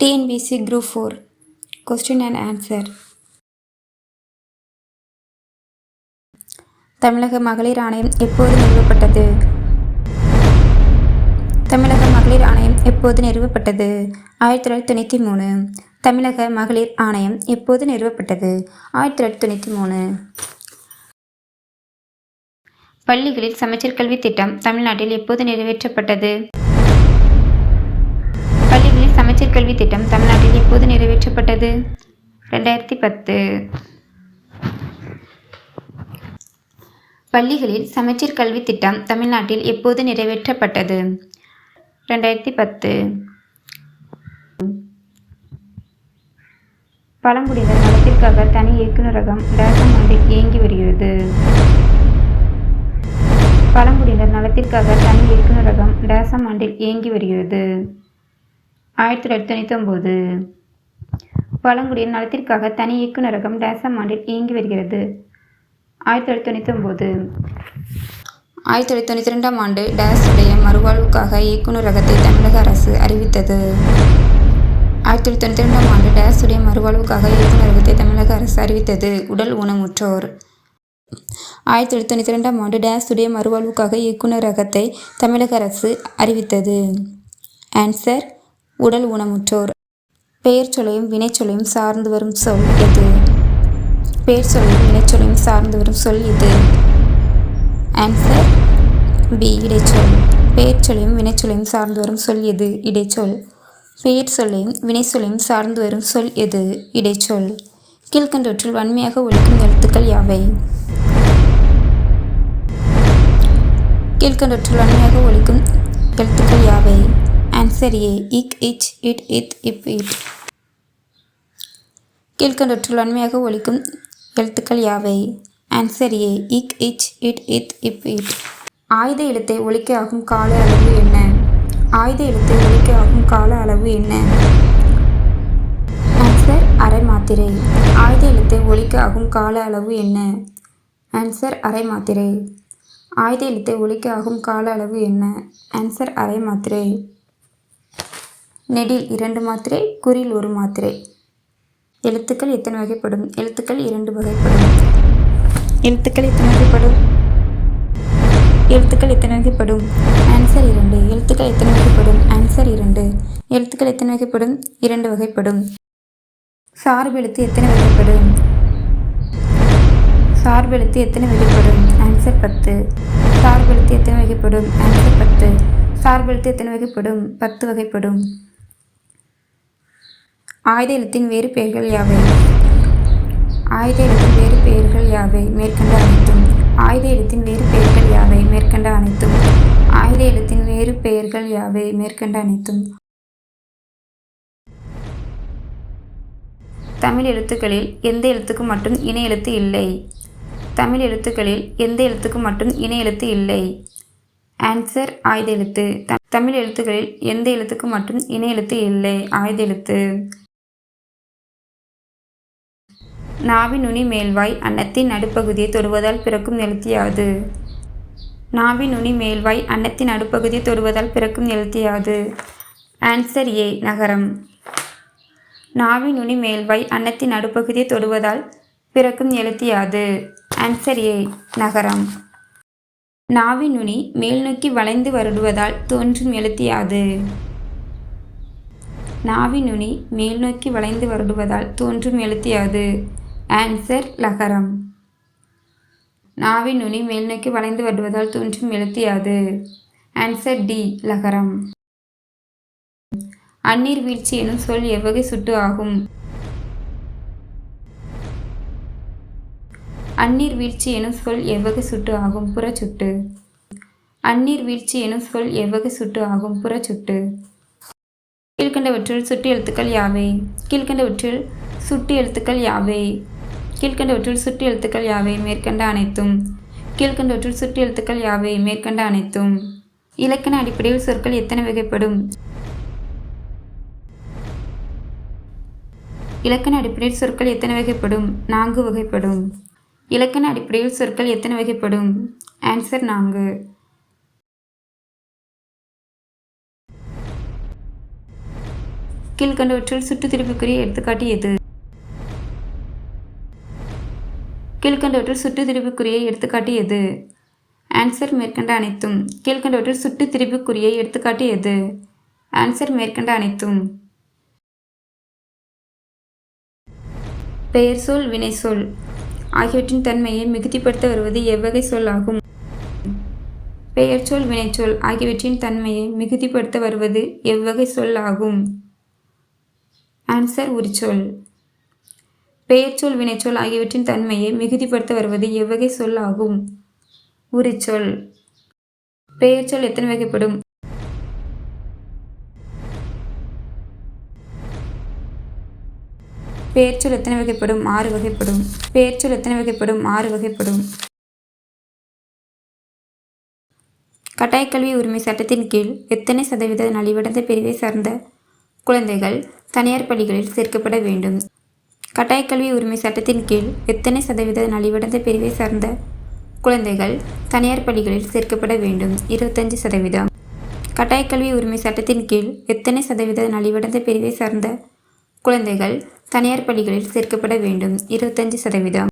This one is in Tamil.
TNPSC group four question and answer தமிழக மகளிர் ஆணையம் எப்போது நிறுவப்பட்டது? தமிழக மகளிர் ஆணையம் எப்போது நிறுவப்பட்டது? ஆயிரத்தி தொள்ளாயிரத்தி தொண்ணூற்றி மூணு. தமிழக மகளிர் ஆணையம் எப்போது நிறுவப்பட்டது? ஆயிரத்தி தொள்ளாயிரத்தி தொண்ணூற்றி மூணு. பள்ளிகளில் சமச்சீர் கல்வி திட்டம் தமிழ்நாட்டில் எப்போது நிறைவேற்றப்பட்டது? உயர்கல்வி கல்வி திட்டம் தமிழ்நாட்டில் எப்போது நிறைவேற்றப்பட்டது. ரெண்டாயிரத்தி பத்து. பள்ளிகளில் சமச்சீர் கல்வி திட்டம் தமிழ்நாட்டில் எப்போது நிறைவேற்றப்பட்டது? ரெண்டாயிரத்தி பத்து. பழங்குடியினர் நலத்திற்காக தனி இயக்குநரகம் டேசம் ஆண்டில் இயங்கி வருகிறது. பழங்குடியினர் நலத்திற்காக தனி இயக்குநரகம் டேசம் ஆண்டில் இயங்கி வருகிறது. ஆயிரத்தி தொள்ளாயிரத்தி தொண்ணூற்றி ஒம்பது நலத்திற்காக தனி இயக்குநரகம் டேசம் ஆண்டில் இயங்கி வருகிறது. ஆயிரத்தி தொள்ளாயிரத்தி தொண்ணூற்றி ஆயிரத்தி தொள்ளாயிரத்தி தொண்ணூற்றி ரெண்டாம் ஆண்டு டேஸ் உடைய மறுவாழ்வுக்காக இயக்குநரகத்தை தமிழக அரசு அறிவித்தது. ஆயிரத்தி தொள்ளாயிரத்தி தொண்ணூற்றி ரெண்டாம் ஆண்டு டேஸ் உடைய மறுவாழ்வுக்காக இயக்குநரகத்தை தமிழக அரசு அறிவித்தது. உடல் ஊனமுற்றோர். ஆயிரத்தி தொள்ளாயிரத்தி தொண்ணூற்றி ரெண்டாம் ஆண்டு டேஸ் உடைய மறுவாழ்வுக்காக இயக்குநரகத்தை தமிழக அரசு அறிவித்தது. ஆன்சர் உடல் ஊனமுற்றோர். பெயர் சொல்லையும் வினைச்சொல்லையும் சார்ந்து வரும் சொல் எது? பெயர் சொல்லையும் வினைச்சொல்லையும் சார்ந்து வரும் சொல் இது ஆன்சர் பி இடைச்சொல். பெயர் சொல்லையும் வினைச்சொல்லையும் சார்ந்து வரும் சொல் எது? இடைச்சொல். பெயர் சொல்லையும் வினைச்சொல்லையும் சார்ந்து வரும் சொல் எது? இடைச்சொல். கீழ்கண்டவற்றில் வன்மையாக ஒழிக்கும் எழுத்துக்கள் யாவை? கீழ்கண்டவற்றில் வன்மையாக ஒழிக்கும் எழுத்துக்கள் யாவை? சரியே ஏ இக் இச் இட் இத் இப் இட். கீழ்கண்டவற்றில் வன்மையாக ஒழிக்கும் எழுத்துக்கள் யாவை? ஆன்சர் ஏ இக் இச் இட் இத் இப் இட். ஆயுத எழுத்தை ஒழிக்க ஆகும் கால அளவு என்ன? ஆயுத எழுத்தை ஒழிக்க ஆகும் கால அளவு என்ன? ஆன்சர் அரை மாத்திரை. ஆயுத எழுத்தை ஒழிக்க ஆகும் கால அளவு என்ன? ஆன்சர் அரை மாத்திரை. ஆயுத எழுத்தை ஒழிக்க ஆகும் கால அளவு என்ன? ஆன்சர் அரை மாத்திரை. நெடில் இரண்டு மாத்திரை குறில் ஒரு மாத்திரை. எழுத்துக்கள் எத்தனை வகைப்படும்? எழுத்துக்கள் இரண்டு வகைப்படும். எழுத்துக்கள் எத்தனை வகைப்படும்? எழுத்துக்கள் எத்தனை வகைப்படும்? ஆன்சர் இரண்டு. எழுத்துக்கள் எத்தனை வகைப்படும்? ஆன்சர் இரண்டு. எழுத்துக்கள் எத்தனை வகைப்படும்? இரண்டு வகைப்படும். சார்பு எழுத்து எத்தனை வகைப்படும்? சார்பு எழுத்து எத்தனை வகைப்படும்? ஆன்சர் பத்து. சார்பு எழுத்து எத்தனை வகைப்படும்? ஆன்சர் பத்து. சார்பு எழுத்து எத்தனை வகைப்படும்? பத்து வகைப்படும். ஆயுத எழுத்தின் வேறு பெயர்கள் யாவை? ஆயுத எழுத்தின் வேறு பெயர்கள் யாவை? மேற்கண்ட அனைத்தும். ஆயுத எழுத்தின் வேறு பெயர்கள் யாவை? மேற்கண்ட அனைத்தும். ஆயுத எழுத்தின் வேறு பெயர்கள் யாவை? மேற்கண்ட அனைத்தும். தமிழ் எழுத்துக்களில் எந்த எழுத்துக்கு மட்டும் இணை எழுத்து இல்லை? தமிழ் எழுத்துக்களில் எந்த எழுத்துக்கு மட்டும் இணை எழுத்து இல்லை? ஆன்சர் ஆயுத எழுத்து தமிழ் எழுத்துக்களில் எந்த எழுத்துக்கு மட்டும் இணை எழுத்து இல்லை? ஆயுத எழுத்து நாவி நுனி மேல்வாய் அன்னத்தின் நடுப்பகுதியை தொடுவதால் பிறக்கும் எழுத்தியாது. நாவி நுனி மேல்வாய் அன்னத்தின் நடுப்பகுதியை தொடுவதால் பிறக்கும் எழுத்தியாது. ஆன்சர் ஏ நகரம். நாவி நுனி மேல்வாய் அன்னத்தின் நடுப்பகுதியை தொடுவதால் பிறக்கும் எழுத்தியாது. ஆன்சர் ஏ நகரம். நாவி நுனி மேல்நோக்கி வளைந்து வருடுவதால் தோன்றும் எழுத்தியாது. நாவி நுனி மேல்நோக்கி வளைந்து வருடுவதால் தோன்றும் எழுத்தியாது. ஆன்சர் லகரம். நாவின் நுனி மேல்நோக்கி வளைந்து வருவதால் தோன்றும் எழுத்தியாது ஆன்சர் டி லகரம். அந்நீர் வீழ்ச்சி எனும் சொல் எவ்வகை சுட்டு ஆகும்? அந்நீர் வீழ்ச்சி எனும் சொல் எவ்வகை சுட்டு ஆகும்? புறச்சுட்டு. அந்நீர் வீழ்ச்சி எனும் சொல் எவ்வகை சுட்டு ஆகும்? புறச்சுட்டு. கீழ்கண்டவற்றில் சுட்டு எழுத்துக்கள் யாவை? கீழ்கண்டவற்றில் சுட்டு எழுத்துக்கள் யாவை? கீழ்கண்டவற்றில் சுட்டு எழுத்துக்கள் யாவை? மேற்கண்ட அனைத்தும். கீழ்கண்டவற்றில் சுட்டு எழுத்துக்கள் யாவை? மேற்கண்ட அனைத்தும். இலக்கண அடிப்படையில் சொற்கள் எத்தனை வகைப்படும்? இலக்கண அடிப்படையில் சொற்கள் எத்தனை வகைப்படும்? நான்கு வகைப்படும். இலக்கண அடிப்படையில் சொற்கள் எத்தனை வகைப்படும்? ஆன்சர் நான்கு. கீழ்கண்டவற்றில் சுட்டு திருப்புக்குரிய எடுத்துக்காட்டு எது? கீழ்கண்டவற்றில் சுட்டு திருப்புக்குரிய எடுத்துக்காட்டு எது ஆன்சர் மேற்கண்ட அனைத்தும் கீழ்கண்டவற்றில் சுட்டு திருப்புக்குரிய எடுத்துக்காட்டு எது ஆன்சர் மேற்கண்ட அனைத்தும். பெயர் சொல் வினை சொல் ஆகியவற்றின் தன்மையை மிகுதிப்படுத்த வருவது எவ்வகை சொல் ஆகும் பெயர் சொல் வினைச்சொல் ஆகியவற்றின் தன்மையை மிகுதிப்படுத்த வருவது எவ்வகை சொல் ஆகும் ஆன்சர் உரிச்சொல். பெயர்ச்சொல் வினைச்சொல் ஆகியவற்றின் தன்மையை மிகுதிப்படுத்த வருவது எவ்வகை சொல் ஆகும் உரிச்சொல். பெயர்ச்சொல் எத்தனை வகைப்படும்? பெயர்ச்சொல் எத்தனை வகைப்படும்? ஆறு வகைப்படும். பெயர்ச்சொல் எத்தனை வகைப்படும்? ஆறு வகைப்படும். கட்டாய கல்வி உரிமை சட்டத்தின் கீழ் எத்தனை சதவீத நலிவடைந்த பிரிவை சார்ந்த குழந்தைகள் தனியார் பள்ளிகளில் சேர்க்கப்பட வேண்டும்? கட்டாயக் கல்வி உரிமை சட்டத்தின் கீழ் எத்தனை சதவீத நலிவடைந்த பிரிவை சார்ந்த குழந்தைகள் தனியார் பள்ளிகளில் சேர்க்கப்பட வேண்டும்? இருபத்தஞ்சு சதவீதம். கட்டாயக் கல்வி உரிமை சட்டத்தின் கீழ் எத்தனை சதவீத நலிவடைந்த பிரிவை சார்ந்த குழந்தைகள் தனியார் பள்ளிகளில் சேர்க்கப்பட வேண்டும்? இருபத்தஞ்சு சதவீதம்.